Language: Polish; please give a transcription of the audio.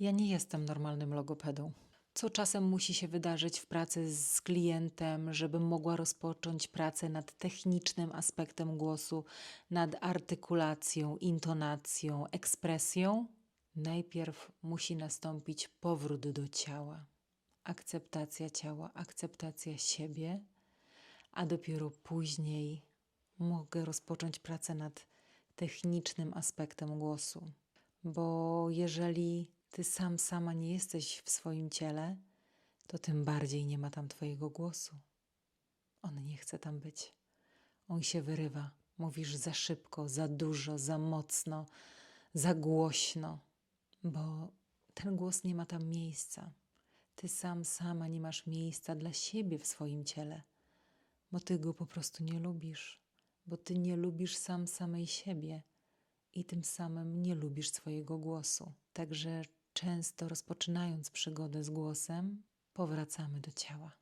Ja nie jestem normalnym logopedą. Co czasem musi się wydarzyć w pracy z klientem, żebym mogła rozpocząć pracę nad technicznym aspektem głosu, nad artykulacją, intonacją, ekspresją? Najpierw musi nastąpić powrót do ciała, akceptacja ciała, akceptacja siebie, a dopiero później mogę rozpocząć pracę nad technicznym aspektem głosu. Bo jeżeli ty sam sama nie jesteś w swoim ciele, to tym bardziej nie ma tam twojego głosu. On nie chce tam być. On się wyrywa. Mówisz za szybko, za dużo, za mocno, za głośno, bo ten głos nie ma tam miejsca. Ty sam, sama nie masz miejsca dla siebie w swoim ciele, bo ty go po prostu nie lubisz, bo ty nie lubisz sam samej siebie i tym samym nie lubisz swojego głosu. Także często rozpoczynając przygodę z głosem, powracamy do ciała.